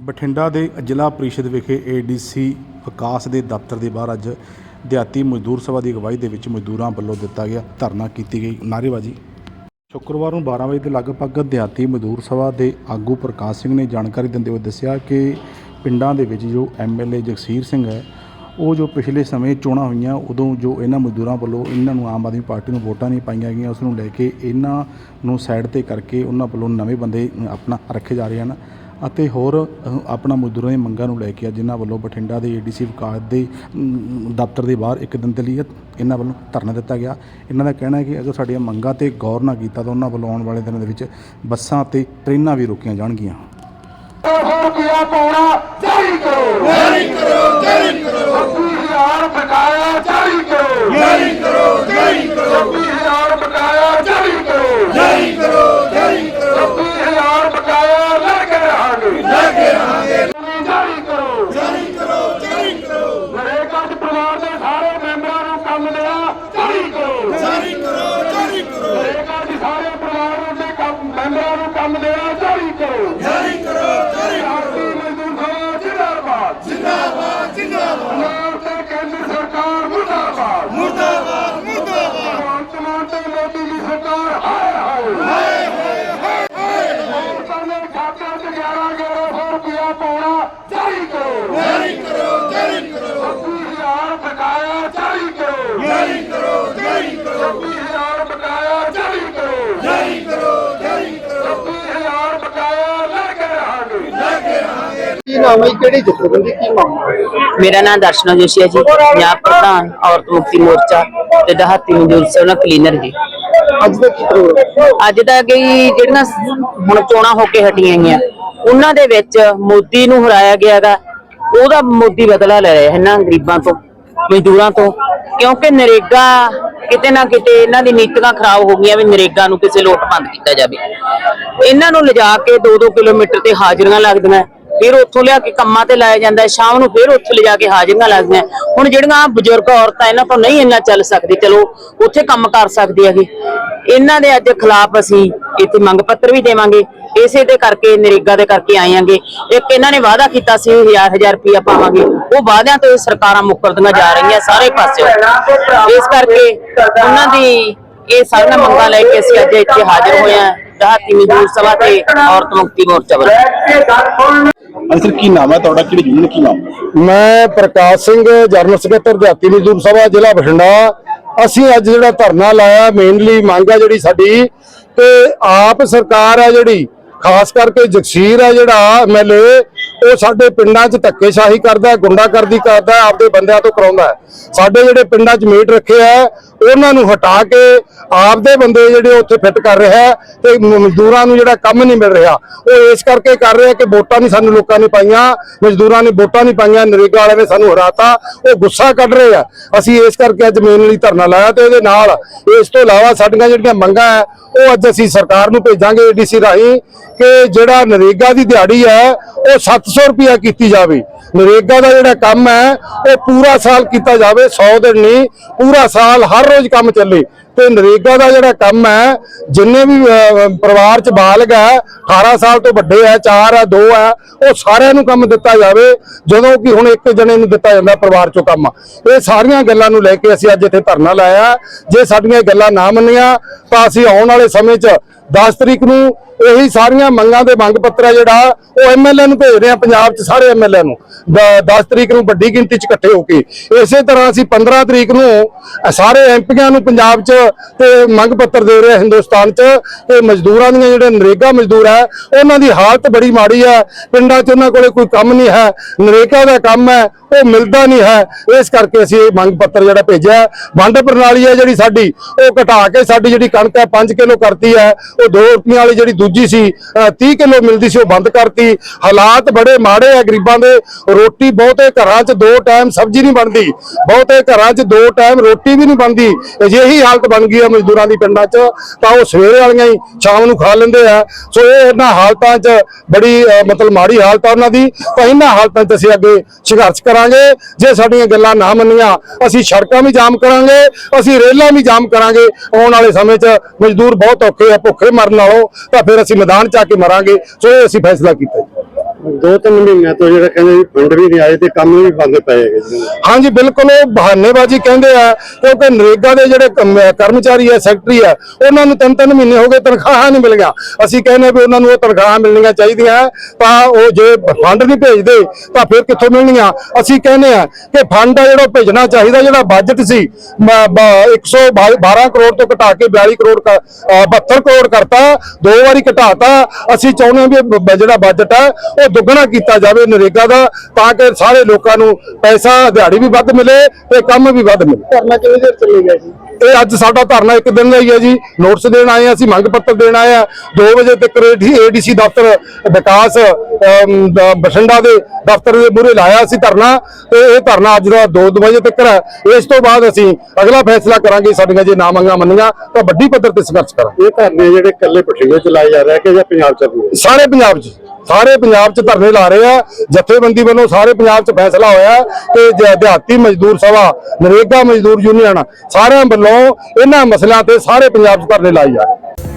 ਬਠਿੰਡਾ ਦੇ ਜ਼ਿਲ੍ਹਾ ਪ੍ਰੀਸ਼ਦ ਵਿਖੇ ਏਡੀਸੀ ਵਿਕਾਸ ਦੇ ਦਫ਼ਤਰ ਦੇ ਬਾਹਰ ਅੱਜ ਦਿਹਾਤੀ ਮਜ਼ਦੂਰ ਸਭਾ ਦੀ ਅਗਵਾਈ ਦੇ ਵਿੱਚ ਮਜ਼ਦੂਰਾਂ ਵੱਲੋਂ ਦਿੱਤਾ ਗਿਆ ਧਰਨਾ ਕੀਤੀ ਗਈ। ਨਾਅਰੇਬਾਜ਼ੀ। ਸ਼ੁੱਕਰਵਾਰ ਨੂੰ 12 ਵਜੇ ਦੇ ਲਗਭਗ ਦਿਹਾਤੀ ਮਜ਼ਦੂਰ ਸਭਾ ਦੇ ਆਗੂ ਪ੍ਰਕਾਸ਼ ਸਿੰਘ ਨੇ ਜਾਣਕਾਰੀ ਦਿੰਦੇ ਹੋਏ ਦੱਸਿਆ ਕਿ ਪਿੰਡਾਂ ਦੇ ਵਿੱਚ ਜੋ ਐਮਐਲਏ ਜਗਸੀਰ ਸਿੰਘ ਹੈ, ਉਹ ਜੋ ਪਿਛਲੇ ਸਮੇਂ ਚੋਣਾਂ ਹੋਈਆਂ, ਉਦੋਂ ਜੋ ਇਹਨਾਂ ਮਜ਼ਦੂਰਾਂ ਵੱਲੋਂ ਇਹਨਾਂ ਨੂੰ ਆਮ ਆਦਮੀ ਪਾਰਟੀ ਨੂੰ ਵੋਟਾਂ ਨਹੀਂ ਪਾਈਆਂ ਗਈਆਂ, ਉਸ ਨੂੰ ਲੈ ਕੇ ਇਹਨਾਂ ਨੂੰ ਸਾਈਡ ਤੇ ਕਰਕੇ ਉਹਨਾਂ ਵੱਲੋਂ ਨਵੇਂ ਬੰਦੇ ਆਪਣਾ ਰੱਖੇ ਜਾ ਰਹੇ ਹਨ। ਅਤੇ ਹੋਰ ਅ, ਆਪਣਾ ਮਜ਼ਦੂਰਾਂ ਦੀਆਂ ਮੰਗਾਂ ਨੂੰ ਲੈ ਕੇ ਅੱਜ ਇਹਨਾਂ ਵੱਲੋਂ ਬਠਿੰਡਾ ਦੇ ਏਡੀਸੀ ਵਿਕਾਸ ਦੇ ਅਮ, ਦਫ਼ਤਰ ਦੇ ਬਾਹਰ ਇੱਕ ਦਿਨ ਦੇ ਲਈ ਇਹਨਾਂ ਵੱਲੋਂ ਧਰਨਾ ਦਿੱਤਾ ਗਿਆ। ਇਹਨਾਂ ਦਾ ਕਹਿਣਾ ਹੈ ਕਿ ਅਗਰ ਸਾਡੀਆਂ ਮੰਗਾਂ ਤੇ ਗੌਰ ਨਾ ਕੀਤਾ ਤਾਂ ਉਹਨਾਂ ਵੱਲੋਂ ਆਉਣ ਵਾਲੇ ਦਿਨਾਂ ਦੇ ਵਿੱਚ ਬੱਸਾਂ ਤੇ ਟ੍ਰੇਨਾਂ ਵੀ ਰੋਕੀਆਂ ਜਾਣਗੀਆਂ। ਰੁਪਿਆ ਪਾਉਣਾ ਜਾਰੀ ਕਰੋ। ਜਾਰੀ ਕਰੋ ਜਾਰੀ ਕਰੋ 20000 ਬਕਾਇਆ ਜਾਰੀ ਕਰੋ ਜਾਰੀ ਕਰੋ ਜਾਰੀ ਕਰੋ 20000 ਬਕਾਇਆ ਜਾਰੀ ਕਰੋ ਜਾਰੀ ਕਰੋ ਜਾਰੀ ਕਰੋ 20000 ਬਕਾਇਆ ਲੈ ਕੇ ਰਹਾਂਗੇ ਲੈ ਕੇ ਰਹਾਂਗੇ ਜਾਰੀ ਕਰੋ ਜਾਰੀ ਕਰੋ ਜਾਰੀ ਕਰੋ ਨਰੇਗਾ ਦੇ ਪਰਿਵਾਰ ਦੇ ਸਾਰੇ ਮੈਂਬਰਾਂ ਨੂੰ ਕੰਮ ਲਿਆ ਜਾਰੀ ਕਰੋ ਜਾਰੀ ਕਰੋ ਜਾਰੀ ਕਰੋ ਨਰੇਗਾ ਦੇ ਸਾਰੇ ਪਰਿਵਾਰ ਦੇ ਕੰਮ ਮੈਂਬਰਾਂ ਨੂੰ ਕੰਮ ਲਿਆ ਜਾਰੀ ਕਰੋ ਜਾਰੀ ਕਰੋ ਜਾਰੀ ਕਰੋ ਮਜ਼ਦੂਰ ਸਭਾ ਜਿੰਦਾਬਾਦ ਜਿੰਦਾਬਾਦ ਜਿੰਦਾਬਾਦ ਪੰਜਾਬ ਤੇ ਕੇਂਦਰ ਸਰਕਾਰ ਮੁਰਦਾਬਾਦ ਮੁਰਦਾਬਾਦ ਮੁਰਦਾਬਾਦ ਵਰਤਮਾਨ ਤੇ ਮੋਦੀ ਦੀ ਸਰਕਾਰ ਹਾਏ ਹਾਏ ਹਾਏ ਹਾਏ ਹਾਏ ਖਾਤਿਆਂ ਚ 11 1100 ਰੁਪਇਆ ਪਾਉਣਾ ਜਾਰੀ ਕਰੋ ਜਾਰੀ ਕਰੋ ਜਾਰੀ ਕਰੋ 20000 ਬਕਾਇਆ ਜਾਰੀ ਕਰੋ ਜਾਰੀ ਕਰੋ ਜਾਰੀ ਕਰੋ 20000 ਬਕਾਇਆ ਜਾਰੀ ਕਰੋ ਜਾਰੀ ਕਰੋ ਜਾਰੀ ਕਰੋ 20000 ਬਕਾਇਆ ਲੈ ਕੇ ਰਹਾਂਗੇ ਲੈ ਕੇ ਰਹਾਂਗੇ ਕੀ ਨਾਮ ਹੈ ਜੀ? ਕਿਹੜੀ ਜਥੇਬੰਦੀ ਕੀ ਮਾਮਲਾ ਮੇਰਾ ਨਾਮ ਦਰਸ਼ਨਾ ਜੋਸ਼ੀ ਹੈ ਜੀ। ਪੰਜਾਬ ਪ੍ਰਧਾਨ ਔਰਤ ਮੁਕਤੀ ਮੋਰਚਾ ਤੇ ਦਹਾਤੀ ਮਜ਼ਦੂਰ ਸਭਾ ਕਲੀਨਰ ਜੀ। ਅੱਜ ਦਾ ਕੀ ਪ੍ਰੋਗਰਾਮ? ਅੱਜ ਤੱਕ ਜਿਹੜੀ ਜਿਹੜੀਆਂ ਹੁਣ ਚੋਣਾਂ ਹੋ ਕੇ ਹਟੀਆਂ ਗਈਆਂ ਉਹਨਾਂ ਦੇ ਵਿੱਚ ਮੋਦੀ ਨੂੰ ਹਰਾਇਆ ਗਿਆਗਾ ਉਹਦਾ ਮੋਦੀ ਬਦਲਾ ਲੈ ਰਿਹਾ ਇਹਨਾਂ ਗਰੀਬਾਂ ਤੋਂ ਮਜ਼ਦੂਰਾਂ ਤੋਂ। ਕਿਉਂਕਿ ਨਰੇਗਾ ਕਿਤੇ ਨਾ ਕਿਤੇ ਇਹਨਾਂ ਦੀ ਨੀਤੀਆਂ ਖਰਾਬ ਹੋ ਗਈਆਂ ਵੀ ਨਰੇਗਾ ਨੂੰ ਕਿਸੇ ਲੋਟ ਬੰਦ ਕੀਤਾ ਜਾਵੇ। ਇਹਨਾਂ ਨੂੰ ਲਿਜਾ ਕੇ 2-2 ਕਿਲੋਮੀਟਰ ਤੇ ਹਾਜ਼ਰੀਆਂ ਲੱਗਦੀਆਂ। ਫਿਰ ਉੱਥੋਂ ਲਿਆ ਕੇ ਕੰਮਾਂ ਤੇ ਲਾਇਆ ਜਾਂਦਾ ਹੈ, ਸ਼ਾਮ ਨੂੰ ਫਿਰ ਉੱਥੇ ਲਿਜਾ ਕੇ ਹਾਜ਼ਰੀਆਂ ਲੱਗਦੀਆਂ ਹੁਣ ਜਿਹੜੀਆਂ ਬਜ਼ੁਰਗ ਔਰਤਾਂ ਇਹਨਾਂ ਤੋਂ ਨਹੀਂ ਇੰਨਾ ਚੱਲ ਸਕਦੀ ਚਲੋ ਉੱਥੇ ਕੰਮ ਕਰ ਸਕਦੀ ਹੈਗੀ। ਇਹਨਾਂ ਦੇ ਅੱਜ ਖਿਲਾਫ ਅਸੀਂ ਇੱਥੇ ਮੰਗ ਪੱਤਰ ਵੀ ਦੇਵਾਂਗੇ। ਇਸੇ ਦੇ ਕਰਕੇ ਨਰੇਗਾ ਦੇ ਕਰਕੇ ਆਏਾਂਗੇ ਇੱਕ ਇਹਨਾਂ ਨੇ ਵਾਅਦਾ ਕੀਤਾ ਸੀ ਹਜ਼ਾਰ ਹਜ਼ਾਰ ਰੁਪਇਆ ਪਾਵਾਂਗੇ। ਉਹ ਵਾਅਦਿਆਂ ਤੋਂ ਸਰਕਾਰਾਂ ਮੁਕਰਦੀਆਂ ਜਾ ਰਹੀਆਂ ਸਾਰੇ ਪਾਸਿਓਂ। ਇਸ ਕਰਕੇ ਉਹਨਾਂ ਦੀ ਇਹ ਸਾਰੀਆਂ ਮੰਗਾਂ ਲੈ ਕੇ ਅਸੀਂ ਅੱਜ ਇੱਥੇ ਹਾਜ਼ਰ ਹੋਏ ਹਾਂ। ਦਹਾਤੀ ਮਜ਼ਦੂਰ ਸਭਾ ਤੇ ਔਰਤ ਮੁਕਤੀ ਮੋਰਚਾ ਵੱਲੋਂ ਇਹ ਗੱਲ ਕੀ ਨਾਮ ਹੈ ਤੁਹਾਡਾ? ਕਿਹੜੀ ਯੂਨੀਅਨ ਕੀ ਨਾਮ ਹੈ? ਮੈਂ ਪ੍ਰਕਾਸ਼ ਸਿੰਘ, ਜਨਰਲ ਸਕੱਤਰ ਦਿਹਾਤੀ ਮਜ਼ਦੂਰ ਸਭਾ, ਜ਼ਿਲ੍ਹਾ ਬਠਿੰਡਾ। ਅਸੀਂ ਅੱਜ ਜਿਹੜਾ ਧਰਨਾ ਲਾਇਆ ਮੇਨਲੀ ਮੰਗ ਆ ਜਿਹੜੀ ਸਾਡੀ, ਤੇ ਆਪ ਸਰਕਾਰ ਆ ਜਿਹੜੀ, ਖਾਸ ਕਰਕੇ ਜਗਸੀਰ ਹੈ ਜਿਹੜਾ ਐਮਐਲਏ ਉਹ ਸਾਡੇ ਪਿੰਡਾਂ 'ਚ ਧੱਕੇਸ਼ਾਹੀ ਕਰਦਾ, ਗੁੰਡਾਗਰਦੀ ਕਰਦਾ, ਆਪਦੇ ਬੰਦਿਆਂ ਤੋਂ ਕਰਾਉਂਦਾ। ਸਾਡੇ ਜਿਹੜੇ ਪਿੰਡਾਂ 'ਚ ਮੀਟ ਰੱਖੇ ਆ ਉਹਨਾਂ ਨੂੰ ਹਟਾ ਕੇ ਆਪਦੇ ਬੰਦੇ ਜਿਹੜੇ ਉੱਥੇ ਫਿੱਟ ਕਰ ਰਿਹਾ ਹੈ ਤੇ ਮਜ਼ਦੂਰਾਂ ਨੂੰ ਜਿਹੜਾ ਕੰਮ ਨਹੀਂ ਮਿਲ ਰਿਹਾ, ਉਹ ਇਸ ਕਰਕੇ ਕਰ ਰਿਹਾ ਕਿ ਵੋਟਾਂ ਨਹੀਂ ਸਾਨੂੰ ਲੋਕਾਂ ਨੇ ਪਾਈਆਂ, ਮਜ਼ਦੂਰਾਂ ਨੇ ਵੋਟਾਂ ਨਹੀਂ ਪਾਈਆਂ, ਨਰੇਗਾ ਵਾਲਿਆਂ ਨੇ ਸਾਨੂੰ ਹਰਾਤਾ, ਉਹ ਗੁੱਸਾ ਕੱਢ ਰਹੇ ਆ। ਅਸੀਂ ਇਸ ਕਰਕੇ ਅੱਜ ਮੇਨ ਲਈ ਧਰਨਾ ਲਾਇਆ ਤੇ ਇਹਦੇ ਨਾਲ ਇਸ ਤੋਂ ਇਲਾਵਾ ਸਾਡੀਆਂ ਜਿਹੜੀਆਂ ਮੰਗਾਂ ਹੈ, ਉਹ ਅੱਜ ਅਸੀਂ ਸਰਕਾਰ ਨੂੰ ਭੇਜਾਂਗੇ ਏਡੀਸੀ ਰਾਹੀਂ ਕਿ ਜਿਹੜਾ ਨਰੇਗਾ ਦੀ ਦਿਹਾੜੀ ਹੈ, ਉਹ 700 ਰੁਪਇਆ ਕੀਤੀ ਜਾਵੇ। ਨਰੇਗਾ ਦਾ ਜਿਹੜਾ ਕੰਮ ਹੈ, ਉਹ ਪੂਰਾ ਸਾਲ ਕੀਤਾ ਜਾਵੇ 100 ਦਿਨ ਨਹੀਂ, ਪੂਰਾ ਸਾਲ ਹਰ ਰੋਜ਼ ਕੰਮ ਚੱਲੇ। ਤੇ ਨਰੇਗਾ ਦਾ ਜਿਹੜਾ ਕੰਮ ਹੈ ਜਿੰਨੇ ਵੀ ਪਰਿਵਾਰ ਚ ਬਾਲਗ ਹੈ 18 ਸਾਲ ਤੋਂ ਵੱਡੇ ਹੈ 4 ਹੈ 2 ਹੈ ਉਹ ਸਾਰਿਆਂ ਨੂੰ ਕੰਮ ਦਿੱਤਾ ਜਾਵੇ ਜਦੋਂ ਕਿ ਹੁਣ ਇੱਕ ਜਣੇ ਨੂੰ ਦਿੱਤਾ ਜਾਂਦਾ ਪਰਿਵਾਰ ਚੋਂ ਕੰਮ। ਇਹ ਸਾਰੀਆਂ ਗੱਲਾਂ ਨੂੰ ਲੈ ਕੇ ਅਸੀਂ ਅੱਜ ਇੱਥੇ ਧਰਨਾ ਲਾਇਆ। ਜੇ ਸਾਡੀਆਂ ਇਹ ਗੱਲਾਂ ਨਾ ਮੰਨੀਆਂ ਤਾਂ ਅਸੀਂ ਆਉਣ ਵਾਲੇ ਸਮੇਂ 'ਚ 10 ਤਰੀਕ ਨੂੰ ਇਹੀ ਸਾਰੀਆਂ ਮੰਗਾਂ ਦੇ ਮੰਗ ਪੱਤਰ ਹੈ ਜਿਹੜਾ ਉਹ ਐਮਐਲਏ ਨੂੰ ਭੇਜ ਰਹੇ ਆ ਪੰਜਾਬ 'ਚ ਸਾਰੇ ਐਮਐਲਏ ਨੂੰ। 10 ਤਰੀਕ ਨੂੰ ਵੱਡੀ ਗਿਣਤੀ 'ਚ ਇਕੱਠੇ ਹੋ ਕੇ। ਇਸੇ ਤਰ੍ਹਾਂ ਅਸੀਂ 15 ਤਰੀਕ ਨੂੰ ਅ, ਸਾਰੇ ਐਮਪੀਆਂ ਨੂੰ ਪੰਜਾਬ 'ਚ ਤੇ ਮੰਗ ਪੱਤਰ ਦੇ ਰਿਹਾ ਹਿੰਦੁਸਤਾਨ 'ਚ। ਕਿ ਮਜ਼ਦੂਰਾਂ ਦੀਆਂ ਜਿਹੜੇ ਨਰੇਗਾ ਮਜ਼ਦੂਰ ਹੈ ਉਹਨਾਂ ਦੀ ਹਾਲਤ ਬੜੀ ਮਾੜੀ ਹੈ। ਪਿੰਡਾਂ 'ਚ ਉਹਨਾਂ ਕੋਲੇ ਕੋਈ ਕੰਮ ਨਹੀਂ ਹੈ। ਨਰੇਗਾ ਦਾ ਕੰਮ ਹੈ ਉਹ ਮਿਲਦਾ ਨਹੀਂ ਹੈ। ਇਸ ਕਰਕੇ ਅਸੀਂ ਇਹ ਮੰਗ ਪੱਤਰ ਜਿਹੜਾ ਭੇਜਿਆ ਵੰਡ ਪ੍ਰਣਾਲੀ ਹੈ ਜਿਹੜੀ ਸਾਡੀ ਉਹ ਘਟਾ ਕੇ ਸਾਡੀ ਜਿਹੜੀ ਕਣਕ ਹੈ 5 ਕਿਲੋ ਕਰਤੀ ਹੈ। ਉਹ 2 ਰੁਪਈਆਂ ਵਾਲੀ ਜਿਹੜੀ ਦੂਜੀ ਸੀ ਅ, 30 ਕਿਲੋ ਮਿਲਦੀ ਸੀ ਉਹ ਬੰਦ ਕਰਤੀ। ਹਾਲਾਤ ਬੜੇ ਮਾੜੇ ਆ ਗਰੀਬਾਂ ਦੇ। ਰੋਟੀ ਬਹੁਤੇ ਘਰਾਂ 'ਚ ਦੋ ਟਾਈਮ ਸਬਜ਼ੀ ਨਹੀਂ ਬਣਦੀ। ਬਹੁਤੇ ਘਰਾਂ 'ਚ ਦੋ ਟਾਈਮ ਰੋਟੀ ਵੀ ਨਹੀਂ ਬਣਦੀ। ਅਜਿਹੀ ਹਾਲਤ ਬਣ ਗਈ ਹੈ ਮਜ਼ਦੂਰਾਂ ਦੀ ਪਿੰਡਾਂ 'ਚ, ਤਾਂ ਉਹ ਸਵੇਰੇ ਵਾਲੀਆਂ ਹੀ ਸ਼ਾਮ ਨੂੰ ਖਾ ਲੈਂਦੇ ਆ। ਸੋ ਇਹ ਇਹਨਾਂ ਹਾਲਤਾਂ 'ਚ ਬੜੀ ਮਤਲਬ ਮਾੜੀ ਹਾਲਤ ਆ ਉਹਨਾਂ ਦੀ। ਤਾਂ ਇਹਨਾਂ ਹਾਲਤਾਂ 'ਚ ਅਸੀਂ ਅੱਗੇ ਸੰਘਰਸ਼ ਕਰਾਂਗੇ। ਜੇ ਸਾਡੀਆਂ ਗੱਲਾਂ ਨਾ ਮੰਨੀਆਂ, ਅਸੀਂ ਸੜਕਾਂ ਵੀ ਜਾਮ ਕਰਾਂਗੇ, ਅਸੀਂ ਰੇਲਾਂ ਵੀ ਜਾਮ ਕਰਾਂਗੇ। ਆਉਣ ਵਾਲੇ ਸਮੇਂ 'ਚ ਮਜ਼ਦੂਰ ਬਹੁਤ ਔਖੇ ਆ, ਭੁੱਖੇ ਮਰਨ ਨਾਲੋਂ, ਤਾਂ ਫਿਰ ਅਸੀਂ ਮੈਦਾਨ 'ਚ ਆ ਕੇ ਮਰਾਂਗੇ। ਸੋ ਇਹ ਅਸੀਂ ਫੈਸਲਾ ਕੀਤਾ ਜੀ। ਦੋ ਤਿੰਨ ਮਹੀਨਿਆਂ ਤੋਂ ਜਿਹੜਾ ਕਹਿੰਦੇ ਵੀ ਫੰਡ ਵੀ ਨਹੀਂ ਆਏ ਤੇ ਕੰਮ ਵੀ ਬੰਦ ਪਏ ਹੈਗੇ ਜੀ। ਹਾਂਜੀ ਬਿਲਕੁਲ ਉਹ ਬਹਾਨੇਬਾਜ਼ੀ ਕਹਿੰਦੇ ਆ ਕਿਉਂਕਿ ਨਰੇਗਾ ਦੇ ਜਿਹੜੇ ਕੰਮ- ਕਰਮਚਾਰੀ ਆ ਸੈਕਟਰੀ ਆ ਉਹਨਾਂ ਨੂੰ ਤਿੰਨ ਤਿੰਨ ਮਹੀਨੇ ਹੋ ਗਏ ਤਨਖਾਹਾਂ ਨਹੀਂ ਮਿਲੀਆਂ ਅਸੀਂ ਕਹਿੰਦੇ ਵੀ ਉਹਨਾਂ ਨੂੰ ਉਹ ਤਨਖਾਹਾਂ ਮਿਲਣੀਆਂ ਚਾਹੀਦੀਆਂ ਤਾਂ ਉਹ ਜੇ ਫੰਡ ਨਹੀਂ ਭੇਜਦੇ ਤਾਂ ਫਿਰ ਕਿੱਥੋਂ ਮਿਲਣੀਆਂ? ਅਸੀਂ ਕਹਿੰਦੇ ਆ ਕਿ ਫੰਡ ਆ ਜਿਹੜਾ ਉਹ ਭੇਜਣਾ ਚਾਹੀਦਾ ਜਿਹੜਾ ਬਜਟ ਸੀ ਮ- ਬ- 112 ਕਰੋੜ ਤੋਂ ਘਟਾ ਕੇ 42 ਕਰੋੜ ਕ- ਅ, 72 ਕਰੋੜ ਕਰਤਾ ਦੋ ਵਾਰੀ ਘਟਾਤਾ। ਅਸੀਂ ਚਾਹੁੰਦੇ ਹਾਂ ਵੀ ਬ- ਬ- ਜਿਹੜਾ ਬਜਟ ਹੈ ਉਹ ਦੁੱਗਣਾ ਕੀਤਾ ਜਾਵੇ ਨਰੇਗਾ ਦਾ ਤਾਂ ਕਿ ਸਾਰੇ ਲੋਕਾਂ ਨੂੰ ਪੈਸਾ ਦਿਹਾੜੀ ਵੀ ਵੱਧ ਮਿਲੇ ਤੇ ਕੰਮ ਵੀ ਵੱਧ ਮਿਲੇ। ਧਰਨਾ ਕਿੰਨੀ ਦੇਰ ਚੱਲੇਗਾ ਜੀ? ਇਹ ਅੱਜ ਸਾਡਾ ਧਰਨਾ ਇੱਕ ਦਿਨ ਦਾ ਹੀ ਹੈ ਜੀ। ਨੋਟਿਸ ਦੇਣ ਆਏ ਆ ਅਸੀਂ ਮੰਗ ਪੱਤਰ ਦੇਣ ਆਏ ਆ 2 ਵਜੇ ਤੱਕ ਏਡੀਸੀ ਦਫ਼ਤਰ ਵਿਕਾਸ ਬਠਿੰਡਾ ਦੇ ਦਫ਼ਤਰ ਦੇ ਮੂਹਰੇ ਲਾਇਆ ਸੀ ਧਰਨਾ ਤੇ ਇਹ ਧਰਨਾ ਅੱਜ ਦਾ 2 ਵਜੇ ਤੱਕ ਹੈ। ਇਸ ਤੋਂ ਬਾਅਦ ਅਸੀਂ ਅਗਲਾ ਫੈਸਲਾ ਕਰਾਂਗੇ ਸਾਡੀਆਂ ਜੇ ਨਾ ਮੰਗਾਂ ਮੰਨੀਆਂ ਤਾਂ ਵੱਡੀ ਪੱਧਰ ਤੇ ਸੰਘਰਸ਼ ਕਰਾਂਗੇ। ਇਹ ਧਰਨੇ ਜਿਹੜੇ ਇਕੱਲੇ ਬਠਿੰਡੇ ਚ ਲਾਏ ਜਾ ਰਹੇ ਕਿ ਜਾਂ ਪੰਜਾਬ ਚ ਸਾਰੇ ਪੰਜਾਬ ਚ। ਸਾਰੇ ਪੰਜਾਬ ਚ ਧਰਨੇ ਲਾ ਰਹੇ ਆ, ਜਥੇਬੰਦੀ ਵੱਲੋਂ ਸਾਰੇ ਪੰਜਾਬ ਚ ਫੈਸਲਾ ਹੋਇਆ ਕਿ ਜ- ਦਿਹਾਤੀ ਮਜ਼ਦੂਰ ਸਭਾ, ਨਰੇਗਾ ਮਜ਼ਦੂਰ ਯੂਨੀਅਨ, ਸਾਰਿਆਂ ਵੱਲੋਂ ਇਹਨਾਂ ਮਸਲਿਆਂ ਤੇ ਸਾਰੇ ਪੰਜਾਬ ਚ ਧਰਨੇ ਲਾਈ ਜਾ ਰਹੇ